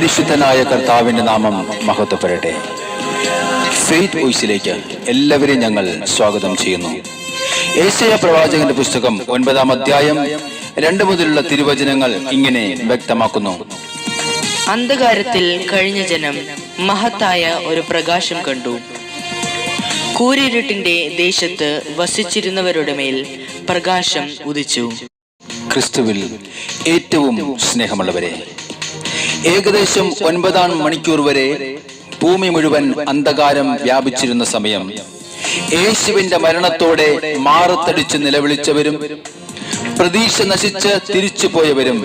പരിശുദ്ധനായ കർത്താവിന്റെ നാമം മഹത്വപ്പെടട്ടെ. ഫെയ്ത്ത് വോയിസിലേക്ക് എല്ലാവരെയും ഞങ്ങൾ സ്വാഗതം ചെയ്യുന്നു. ഏഷ്യ പ്രവാചകന്റെ പുസ്തകം ഒൻപതാം അധ്യായം രണ്ടു മുതലുള്ള തിരുവചനങ്ങൾ ഇങ്ങനെ വ്യക്തമാക്കുന്നു. അന്ധകാരത്തിൽ കഴിഞ്ഞ ജനം മഹത്തായ ഒരു പ്രകാശം കണ്ടു. കൂരിരുട്ടിന്റെ ദേശത്ത് വസിച്ചിരുന്നവരുടെ മേൽ പ്രകാശം ഉദിച്ചു. ക്രിസ്തുവിൽ ഏറ്റവും സ്നേഹമുള്ളവരെ ഏകദേശം ഒൻപതാം മണിക്കൂർ വരെ ഭൂമി മുഴുവൻ അന്ധകാരം വ്യാപിച്ചിരുന്ന സമയം. യേശുവിന്റെ മരണത്തോടെ മാറത്തടിച്ച് നിലവിളിച്ചവരും പ്രതീക്ഷ നശിച്ച് തിരിച്ചു പോയവരും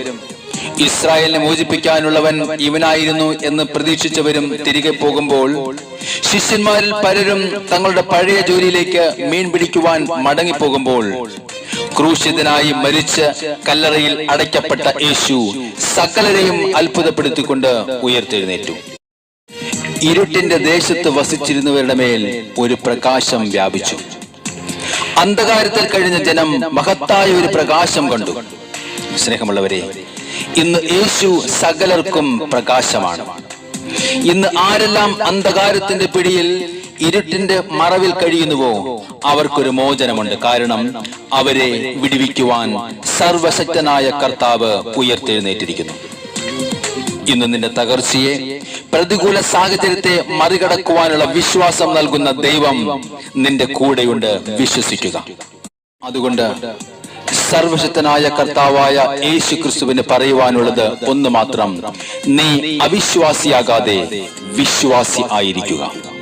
ഇസ്രായേലിനെ മോചിപ്പിക്കാനുള്ളവൻ ഇവനായിരുന്നു എന്ന് പ്രതീക്ഷിച്ചവരും തിരികെ പോകുമ്പോൾ ശിഷ്യന്മാരിൽ പലരും തങ്ങളുടെ പഴയ ജോലിയിലേക്ക് മീൻ പിടിക്കുവാൻ മടങ്ങിപ്പോകുമ്പോൾ ക്രൂശിതനായി മരിച്ച് കല്ലറയിൽ അടയ്ക്കപ്പെട്ട യേശു സകലരെയും അത്ഭുതപ്പെടുത്തിക്കൊണ്ട് ഉയർത്തെഴുന്നേറ്റു. ഇരുട്ടിന്റെ ദേശത്ത് വസിച്ചിരുന്നവരുടെ മേൽ ഒരു പ്രകാശം വ്യാപിച്ചു. അന്ധകാരത്തിൽ കഴിഞ്ഞ ജനം മഹത്തായ ഒരു പ്രകാശം കണ്ടു. സ്നേഹമുള്ളവരെ ഇന്ന് യേശു സകലർക്കും പ്രകാശമാണ്. ഇന്ന് ആരെല്ലാം അന്ധകാരത്തിന്റെ പിടിയിൽ ഇരുട്ടിന്റെ മറവിൽ കഴിയുന്നുവോ? അവർക്കൊരു മോചനമുണ്ട്. കാരണം അവരെ വിടുവിക്കുവാൻ സർവശക്തനായ കർത്താവ് ഉയർത്തെഴുന്നേറ്റിരിക്കുന്നു. ഇന്ന് നിന്റെ തകർച്ചയെ പ്രതികൂല സാഹചര്യത്തെ മറികടക്കുവാനുള്ള വിശ്വാസം നൽകുന്ന ദൈവം നിന്റെ കൂടെയുണ്ട്. വിശ്വസിക്കുക. അതുകൊണ്ട് സർവശക്തനായ കർത്താവായ യേശു ക്രിസ്തുവിന് പറയുവാനുള്ളത് ഒന്ന് മാത്രം. നീ അവിശ്വാസിയാകാതെ വിശ്വാസി ആയിരിക്കുക.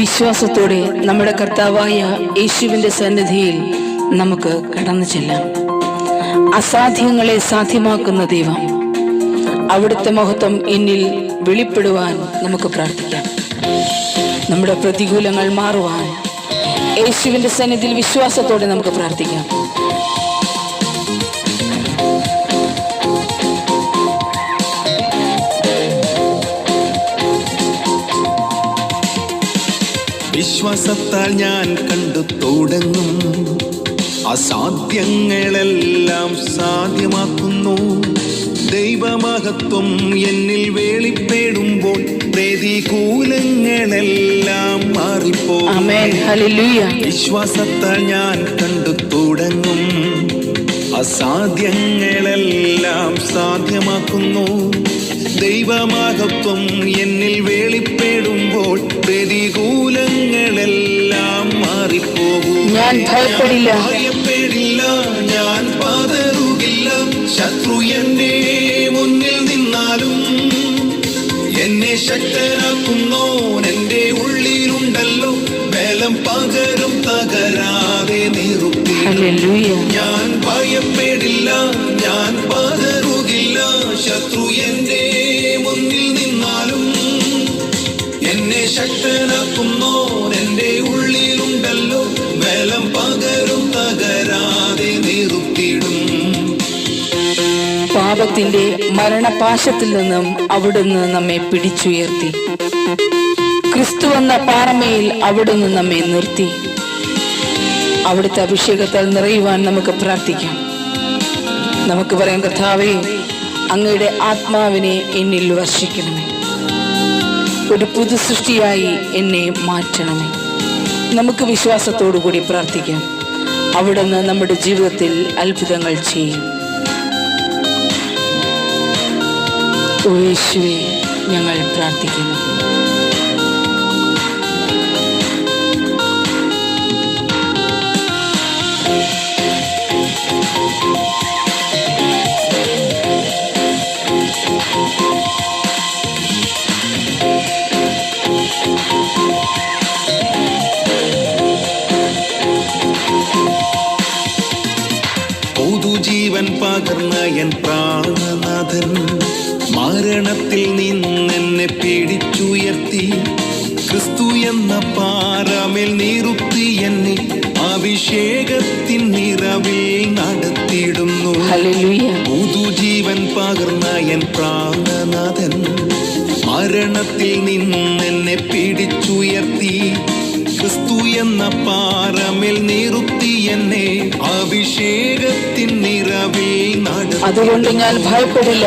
വിശ്വാസത്തോടെ നമ്മുടെ കർത്താവായ യേശുവിന്റെ സന്നിധിയിൽ നമുക്ക് കടന്നു ചെല്ലാം. അസാധ്യങ്ങളെ സാധ്യമാക്കുന്ന ദൈവം അവിടുത്തെ മഹത്വം എന്നിൽ വെളിപ്പെടുവാൻ നമുക്ക് പ്രാർത്ഥിക്കാം. നമ്മുടെ പ്രതികൂലങ്ങൾ മാറുവാൻ യേശുവിന്റെ സന്നിധിയിൽ വിശ്വാസത്തോടെ നമുക്ക് പ്രാർത്ഥിക്കാം. വിശ്വാസത്താൽ ഞാൻ കണ്ടു തുടങ്ങും. അസാധ്യങ്ങളെല്ലാം സാധ്യമാക്കുന്നു. ദൈവമഹത്വം എന്നിൽ വേളിപ്പേടുമ്പോൾ പ്രതികൂലങ്ങളെല്ലാം മാറിപ്പോ വിശ്വാസത്താൽ ഞാൻ കണ്ടു തുടങ്ങും. അസാധ്യങ്ങളെല്ലാം സാധ്യമാക്കുന്നു. ദൈവമഹത്വം എന്നിൽ വേളിപ്പെടുമ്പോൾ പ്രതികൂലങ്ങളെല്ലാം മാറിപ്പോകും. ഞാൻ ഭയപ്പെടില്ല. ഭയപ്പെടില്ല ഞാൻ പതറുകില്ല ശത്രു എന്റെ മുന്നിൽ നിന്നാലും എന്നെ ശക്തനാക്കുന്നോൻ എന്റെ ഉള്ളിലുണ്ടല്ലോ. ബലം പകരും തകരാതെ നിറുത്തി ഞാൻ ശക്തനാക്കുന്നോൻ ഉള്ളിലുണ്ടല്ലോ. ബലം പകരും തകരാതെ നിറുത്തിയിടും പാപത്തിന്റെ മരണപാശത്തിൽ നിന്നും അവിടുന്ന് നമ്മെ പിടിച്ചുയർത്തി. ക്രിസ്തു എന്ന പാറമയിൽ അവിടുന്ന് നമ്മെ നിർത്തി. അവിടുത്തെ അഭിഷേകത്താൽ നിറയുവാൻ നമുക്ക് പ്രാർത്ഥിക്കാം. നമുക്ക് പറയാം കർത്താവേ അങ്ങയുടെ ആത്മാവിനെ എന്നിൽ വർഷിക്കണമേ. ഒരു പുതു സൃഷ്ടിയായി എന്നെ മാറ്റണമേ നമുക്ക് വിശ്വാസത്തോടു കൂടി പ്രാർത്ഥിക്കാം. അവിടുന്ന് നമ്മുടെ ജീവിതത്തിൽ അത്ഭുതങ്ങൾ ചെയ്യും. യേശുവേ ഞങ്ങൾ പ്രാർത്ഥിക്കുന്നു. പുതുജീവൻ പകർന്ന എൻ പ്രാണനാഥൻ. മരണത്തിൽ നിന്നെന്നെ പിടിച്ചുയർത്തി. ക്രിസ്തു എന്ന പാറമേൽ നിറുത്തി എന്നെ അഭിഷേകത്തിൻ നിറവിൽ നടത്തിയിടുന്നു. പുതുജീവൻ പകർന്ന എൻ പ്രാണനാഥൻ. മരണത്തിൽ നിന്നെന്നെ പിടിച്ചുയർത്തി. ക്രിസ്തു എന്ന പാറമേൽ നിറുത്തി എന്നെ അഭിഷേകത്തിൻ നിറവിൽ അതുകൊണ്ട് ഞാൻ ഭയപ്പെടില്ല.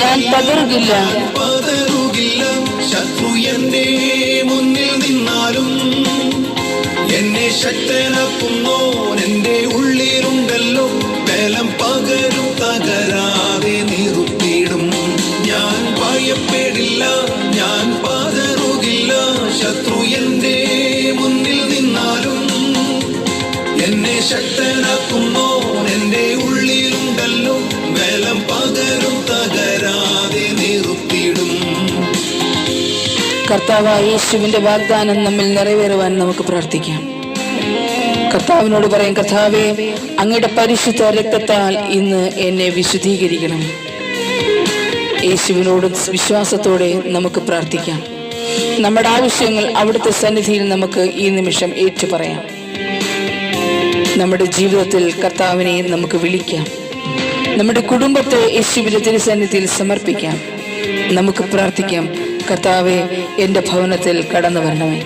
ഞാൻ പതറുകില്ല കർത്താവായ യേശുവിന്റെ വാഗ്ദാനം നമ്മിൽ നിറവേറുവാൻ നമുക്ക് പ്രാർത്ഥിക്കാം. കർത്താവിനോട് പറയും കർത്താവേ അങ്ങയുടെ പരിശുദ്ധ രക്തത്താൽ ഇന്ന് എന്നെ വിശുദ്ധീകരിക്കണം. യേശുവിനോട് വിശ്വാസത്തോടെ നമുക്ക് പ്രാർത്ഥിക്കാം. നമ്മുടെ ആവശ്യങ്ങൾ അവിടുത്തെ സന്നിധിയിൽ നമുക്ക് ഈ നിമിഷം ഏറ്റു പറയാം നമ്മുടെ ജീവിതത്തിൽ കർത്താവിനെ നമുക്ക് വിളിക്കാം. നമ്മുടെ കുടുംബത്തെ യേശുവിന്റെ തിരുസന്നിധിയിൽ സമർപ്പിക്കാം. നമുക്ക് പ്രാർത്ഥിക്കാം കർത്താവെ എന്റെ ഭവനത്തിൽ കടന്നു വരണമേ.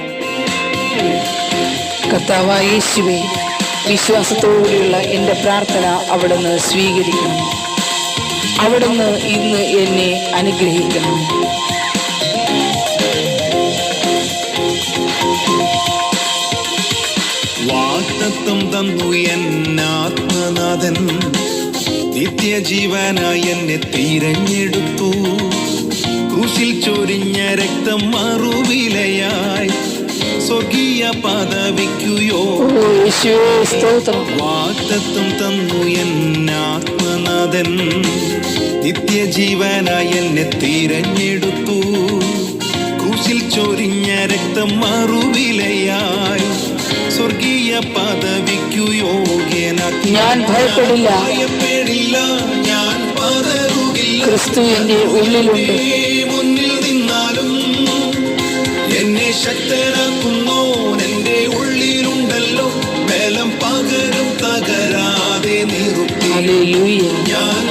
കർത്താവായ യേശുവെ വിശ്വാസത്തോടെയുള്ള എന്റെ പ്രാർത്ഥന അവിടുന്ന് സ്വീകരിക്കണം. അവിടുന്ന് ഇന്ന് എന്നെ അനുഗ്രഹിക്കണം. വാക്തത്വം തന്നു എന്നാത്മനാഥൻ നിത്യജീവനായി എന്നെ തിരഞ്ഞെടുത്തു. ക്രൂശിൽ ചൊരിഞ്ഞ രക്തം മറുവിലയായി. സ്വർഗീയ പദവിക്കുയോ വാക്തത്വം തന്നു എന്നാത്മനാഥൻ നിത്യജീവനായി എന്നെ തിരഞ്ഞെടുത്തു. ക്രൂശിൽ ചൊരിഞ്ഞ രക്തം മറുവിലയായി. സ്വർഗീയ പദവിക്കു യോഗ്യനാക്കി. ഞാൻ ഭയപ്പെടില്ല. ഭയപ്പെടില്ല ഞാൻ പതറുകില്ല. ക്രിസ്തു എന്റെ ഉള്ളിലുണ്ട്. എന്നെ ശക്തനാക്കുന്നോൻ ഉള്ളിലുണ്ടല്ലോ. ബലം പകരം തകരാതെ നിർത്തി ഞാൻ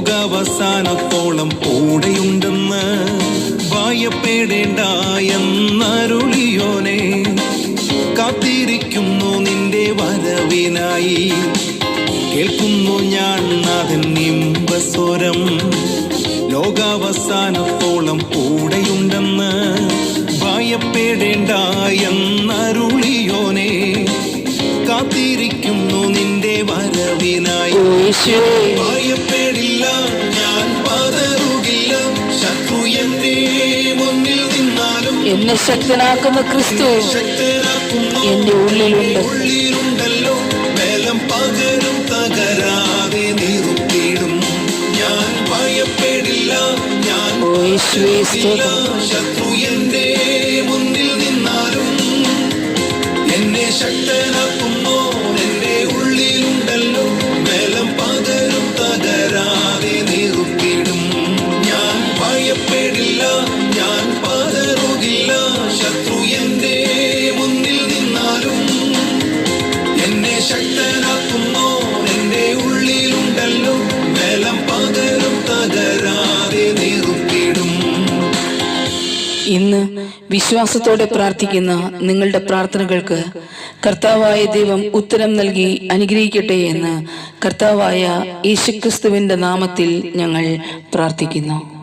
ലോകാവസാനത്തോളം കൂടെയുണ്ടെന്ന് വായപ്പേടേണ്ട എന്നരുളിയോനെ കാത്തിരിക്കുന്നു നിന്റെ വരവിനായി. കേൾക്കുന്നു ഞാൻ നാഥൻ നിമ്പസ്വരം. ലോകാവസാനത്തോളം കൂടെയുണ്ടെന്ന് ഭയപ്പെടേണ്ട എന്നരുളിയോനെ കാത്തിരിക്കുന്നു നിന്റെ വരവിനായി. എന്നെ ശക്തനാക്കുന്ന ക്രിസ്തു എന്റെ ഉള്ളിലുണ്ട്. ഉള്ളിലുണ്ടല്ലോ. ബലം പകരും തകരാതെ നിർത്തിയിടും ഞാൻ ഭയപ്പെടില്ല ഞാൻ ശത്രു ഇന്ന് വിശ്വാസത്തോടെ പ്രാർത്ഥിക്കുന്ന നിങ്ങളുടെ പ്രാർത്ഥനകൾക്ക് കർത്താവായ ദൈവം ഉത്തരം നൽകി അനുഗ്രഹിക്കട്ടെ എന്ന് കർത്താവായ യേശുക്രിസ്തുവിന്റെ നാമത്തിൽ ഞങ്ങൾ പ്രാർത്ഥിക്കുന്നു.